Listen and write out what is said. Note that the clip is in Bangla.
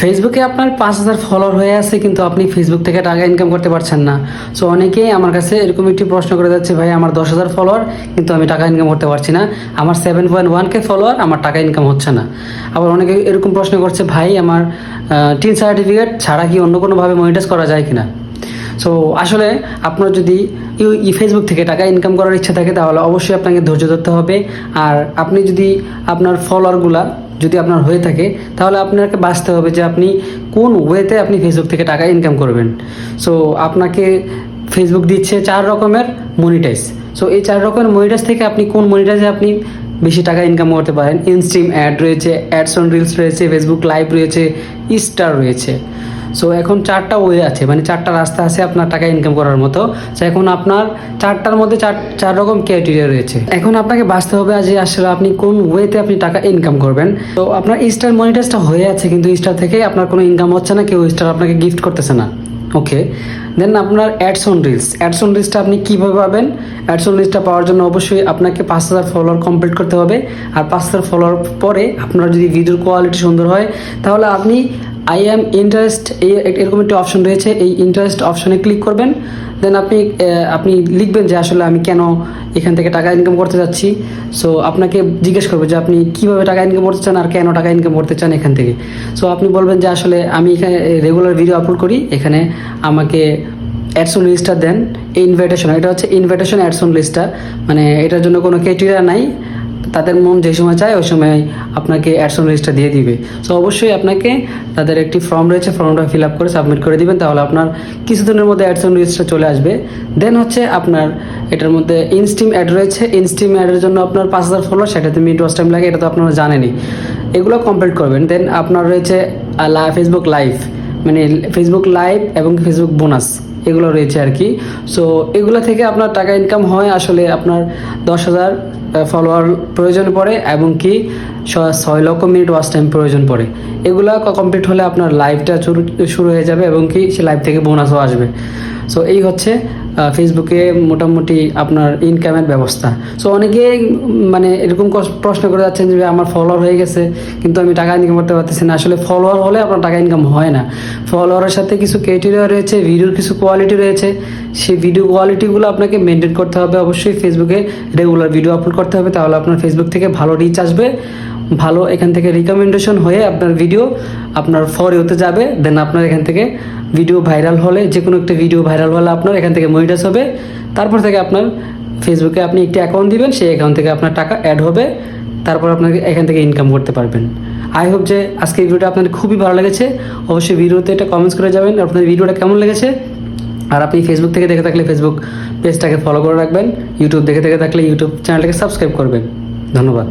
ফেসবুকে আপনার পাঁচ হাজার ফলোয়ার হয়ে আছে, কিন্তু আপনি ফেসবুক থেকে টাকা ইনকাম করতে পারছেন না। সো অনেকেই আমার কাছে এরকম একটি প্রশ্ন করে যাচ্ছে, ভাই, আমার দশ হাজার ফলোয়ার কিন্তু আমি টাকা ইনকাম করতে পারছি না। আমার seven point one K follower আমার টাকা ইনকাম হচ্ছে না। আবার অনেকে এরকম প্রশ্ন করছে, ভাই, আমার টিন সার্টিফিকেট ছাড়া কি অন্য কোনোভাবে মনিটাইজ করা যায় কিনা? সো আসলে আপনার যদি ই ফেসবুক থেকে টাকা ইনকাম করার ইচ্ছা থাকে, তাহলে অবশ্যই আপনাকে ধৈর্য ধরতে হবে। আর আপনি যদি আপনার ফলোয়ারগুলা যদি আপনার হয়ে থাকে, তাহলে আপনাকে বাঁচতে হবে যে আপনি কোন ওয়েতে আপনি ফেসবুক থেকে টাকা ইনকাম করবেন। সো আপনাকে ফেসবুক দিচ্ছে চার রকমের মনিটাইজ সো এই চার রকমের মনিটাইজ থেকে আপনি কোন মনিটাইজে আপনি বেশি টাকা ইনকাম করতে পারেন? ইনস্ট্রিম অ্যাড রয়েছে অ্যাডস অন রিলস রয়েছে ফেসবুক লাইভ রয়েছে ইস্টার রয়েছে। সো এখন চারটা ওয়ে আছে। মানে চারটা রাস্তা আছে আপনার টাকা ইনকাম করার মতো। তো এখন আপনার চারটার মধ্যে চার চার রকম ক্রাইটেরিয়া রয়েছে। এখন আপনাকে বাঁচতে হবে যে আসলে আপনি কোন ওয়েতে আপনি টাকা ইনকাম করবেন। তো আপনার স্টার মনিটাইজটা হয়ে আছে, কিন্তু স্টার থেকে আপনার কোনো ইনকাম হচ্ছে না, কেউ স্টার আপনাকে গিফট করতেছে না। ওকে দেন আপনার ads on reels ads on রিলসটা আপনি কীভাবে পাবেন? অ্যাডস অন রিলসটা পাওয়ার জন্য অবশ্যই আপনাকে পাঁচ হাজার ফলোয়ার কমপ্লিট করতে হবে। আর পাঁচ হাজার ফলোয়ার পরে আপনার যদি ভিডিওর কোয়ালিটি সুন্দর হয়, তাহলে আপনি আই এম ইন্টারেস্ট এই এরকম একটি অপশন রয়েছে, এই ইন্টারেস্ট অপশনে ক্লিক করবেন। দেন আপনি আপনি লিখবেন যে আসলে আমি কেন এখান থেকে টাকা ইনকাম করতে চাচ্ছি সো আপনাকে জিজ্ঞেস করবে যে আপনি কীভাবে টাকা ইনকাম করতে চান আর কেন টাকা ইনকাম করতে চান এখান থেকে। সো আপনি বলবেন যে আসলে আমি এখানে রেগুলার ভিডিও আপলোড করি। এখানে আমাকে অ্যাডসন লিস্টটা দেন। ইনভাইটেশন এটা হচ্ছে ইনভাইটেশন অ্যাডসন লিস্টটা মানে এটার জন্য কোনো ক্রাইটেরিয়া নাই। তাদের মন যে সময় চায়, ওই সময় আপনাকে অ্যাডসন লিস্টটা দিয়ে দিবে। সো অবশ্যই আপনাকে তাদের একটি ফর্ম রয়েছে ফর্মটা ফিল আপ করে সাবমিট করে দিবেন, তাহলে আপনার কিছুদিনের মধ্যে অ্যাডসন লিস্টটা চলে আসবে। দেন হচ্ছে আপনার এটার মধ্যে ইনস্টিম অ্যাড রয়েছে। ইনস্টিম অ্যাডের জন্য আপনার পাঁচ হাজার ফলোয়ার সেটাতে মিনিট ওয়াচ টাইম লাগে, এটা তো আপনারা জানেনই। এগুলো কমপ্লিট করবেন। দেন আপনার রয়েছে ফেসবুক লাইভ মানে ফেসবুক লাইভ এবং ফেসবুক বোনাস এগুলো রয়েছে আর কি। সো এগুলো থেকে আপনার টাকা ইনকাম হয় আসলে আপনার দশ হাজার ফলোয়ার প্রয়োজন পড়ে এবং কি ছয় লক্ষ মিনিট ওয়াচ টাইম প্রয়োজন পড়ে। এগুলো কমপ্লিট হলে আপনার লাইভটা শুরু শুরু হয়ে যাবে এবং কি সে লাইভ থেকে বোনাসও আসবে। সো এই হচ্ছে ফেসবুকে মোটামুটি আপনার ইনকামের ব্যবস্থা। সো অনেকে মানে এরকম প্রশ্ন করে যাচ্ছেন যে, আমার ফলোয়ার হয়ে গেছে, কিন্তু আমি টাকা ইনকাম করতে পারতেছি না। আসলে ফলোয়ার হলে আপনার টাকা ইনকাম হয় না। ফলোয়ারের সাথে কিছু ক্রাইটেরিয়া রয়েছে ভিডিওর কিছু কোয়ালিটি রয়েছে। সেই ভিডিও কোয়ালিটিগুলো আপনাকে মেনটেন করতে হবে। অবশ্যই ফেসবুকে রেগুলার ভিডিও আপলোড করতে হবে, তাহলে আপনার ফেসবুক থেকে ভালো রিচ আসবে। ভালো এখান থেকে রিকমেন্ডেশন হয়ে আপনার ভিডিও আপনার ফর হতে যাবে দেন আপনার এখান থেকে ভিডিও ভাইরাল হলে যে কোনো একটা ভিডিও ভাইরাল হলে আপনার এখান থেকে মনিটাইজ হবে। তারপর থেকে আপনার ফেসবুকে আপনি একটি অ্যাকাউন্ট দিবেন, সেই অ্যাকাউন্ট থেকে আপনার টাকা অ্যাড হবে, তারপর আপনাকে এখান থেকে ইনকাম করতে পারবেন। আই হোপ যে আজকে ভিডিওটা আপনাদের খুবই ভালো লেগেছে। অবশ্যই ভিডিওতে এটা কমেন্টস করে যাবেন, আপনাদের ভিডিওটা কেমন লেগেছে? আর আপনি ফেসবুক থেকে দেখে থাকলে ফেসবুক পেজটাকে ফলো করে রাখবেন ইউটিউব দেখে দেখে থাকলে ইউটিউব চ্যানেলটাকে সাবস্ক্রাইব করবেন। ধন্যবাদ।